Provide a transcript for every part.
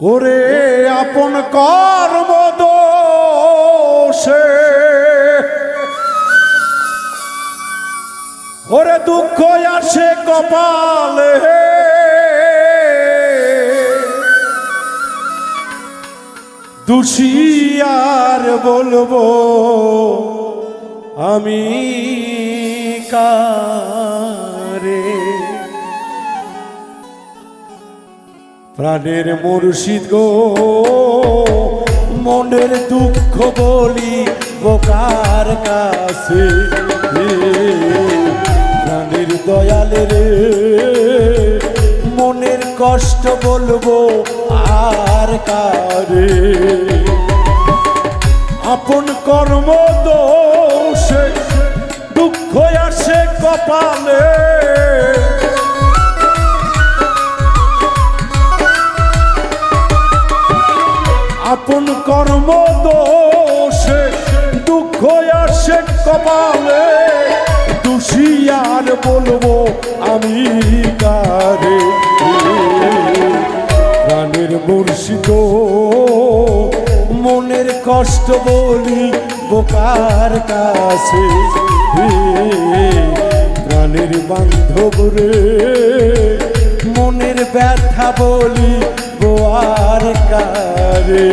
ওরে আপন কর্ম দোষে। ওরে দুঃখ আসে কপালে। আর বলব আমি কারে? প্রাণের মুর্শিদ গো, মনের দুঃখ বলি বোকার কাছে। প্রাণের দয়ালে রে, মনের কষ্ট বলব আর কারে। আপন কর্ম দোষে দুঃখ আসে কপালে। কর্ম দোষে, দুঃখ আসে কপালে। দোষী বলব আমি কারে? প্রাণের মুর্শিদ মনের কষ্ট বলি বোকার কাছে। প্রাণের বান্ধব রে, মনের ব্যথা বলি বোয়ার কারে।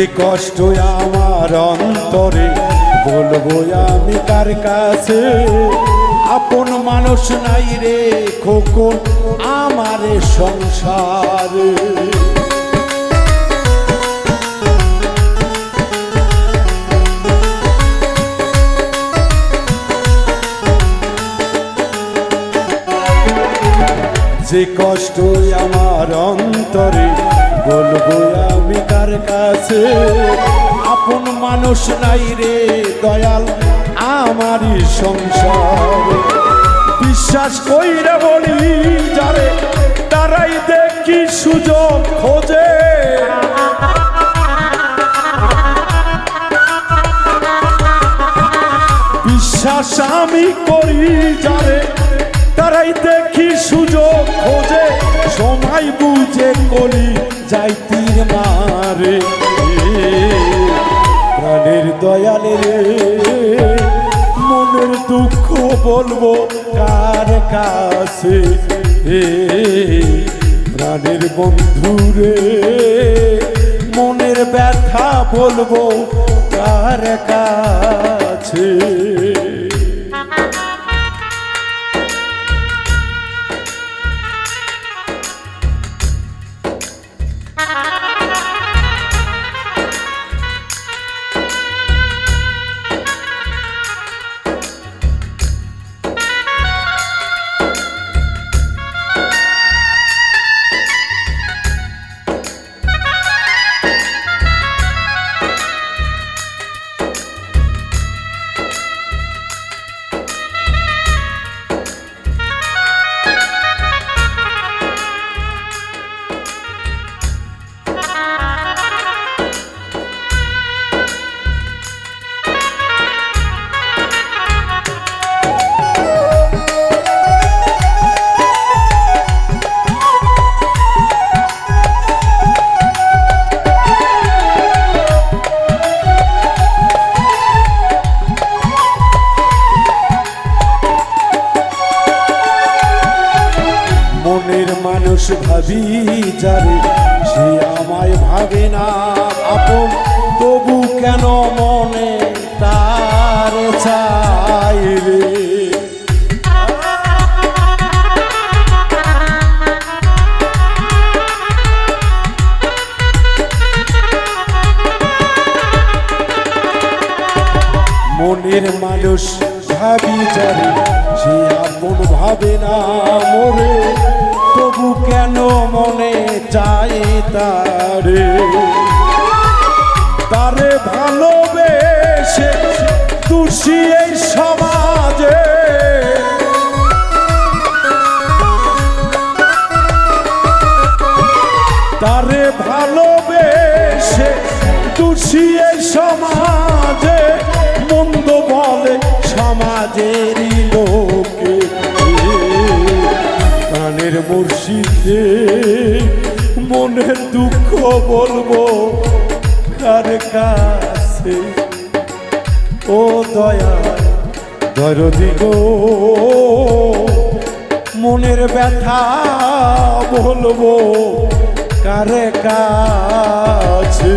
যে কষ্ট আমার অন্তরে। বলব আমি তার কাছে? আপন মানুষ নাই রে খোকন, আমার সংসার। যে কষ্ট আমার অন্তরে বলব আমি কার কাছে? আপন মানুষ নাই রে দয়াল, আমারই সংসার। বিশ্বাস কইরা বলি যারে, তারাই দেখি সুযোগ খোঁজে। বিশ্বাস আমি করি যারে, তারাই দেখি সুযোগ খোঁজে। সময় বুঝে করি যাই তীর মারে। প্রাণের দয়ালে মনের দুঃখ বলব কার কাছে? প্রাণের বন্ধু রে, মনের ব্যথা বলব কার কাছে? লাগে না আপন। তবু কেন মনে তার চাইবে মনের মানুষ ভাবি যাবে, সে আপন ভাবে না মরে। তবু কেন মনে চাই তারে? তারে ভালোবেসে তুষি এই সমাজে। তারে ভালোবেসে তুষি মুর্শিদে মনের দুঃখ বলব কার কাছে? ও দয়া দরদি গো, মনের ব্যথা বলব কারে কাছে?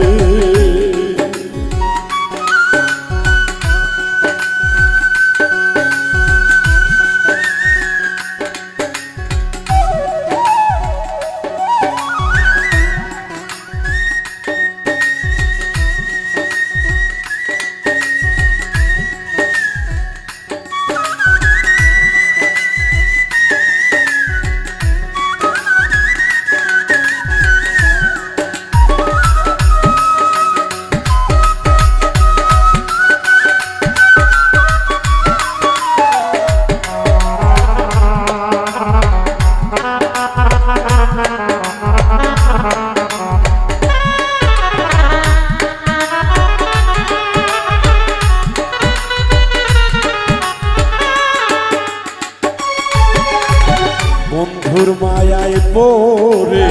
বন্ধুর মায়ায় পড়ে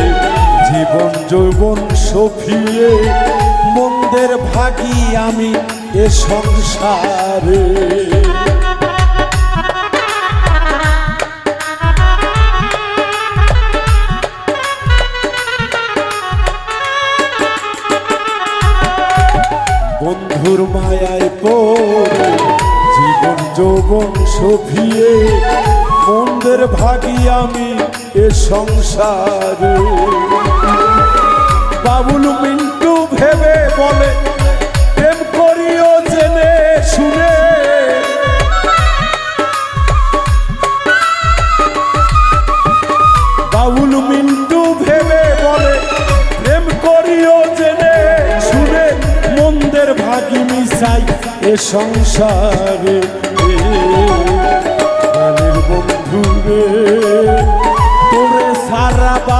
জীবন যৌবন সফিয়ে, মন্দের ভাগি আমি এ সংসারে। বন্ধুর মায়ায় পড়ে জীবন যৌবন সফিয়ে, মন্দের ভাগি আমি এ সংসারে। বাবুল মিন্টু ভেবে বলে, প্রেম করিও, জেনে শুনে। বাবুল মিন্টু ভেবে বলে, প্রেম করিও, জেনে শুনে। মন্দের ভাগি মিশাই এ সংসারে।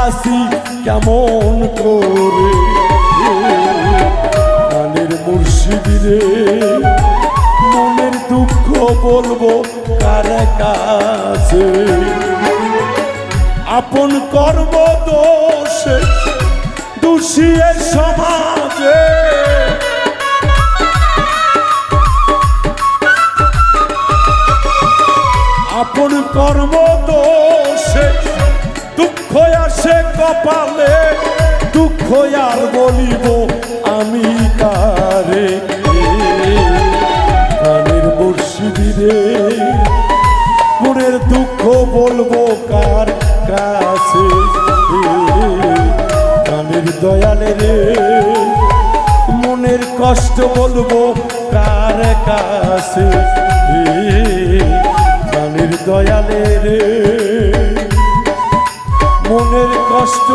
বাসি কেমন করে? প্রাণের মুর্শিদ রে মনের দুঃখ বলব কার কাছে? আপন কর্ম দোষে দোষীর সমাজে। আপন কর্ম দোষে দুঃখ আসে কপালে, দুঃখ আর বলিব, আমি কারে? প্রাণের মুর্শিদিরে মনের দুঃখ বলব কার কাছে? প্রাণের দয়ালে রে, মনের কষ্ট বলব কার কাছে? প্রাণের দয়ালে রে মনের কষ্ট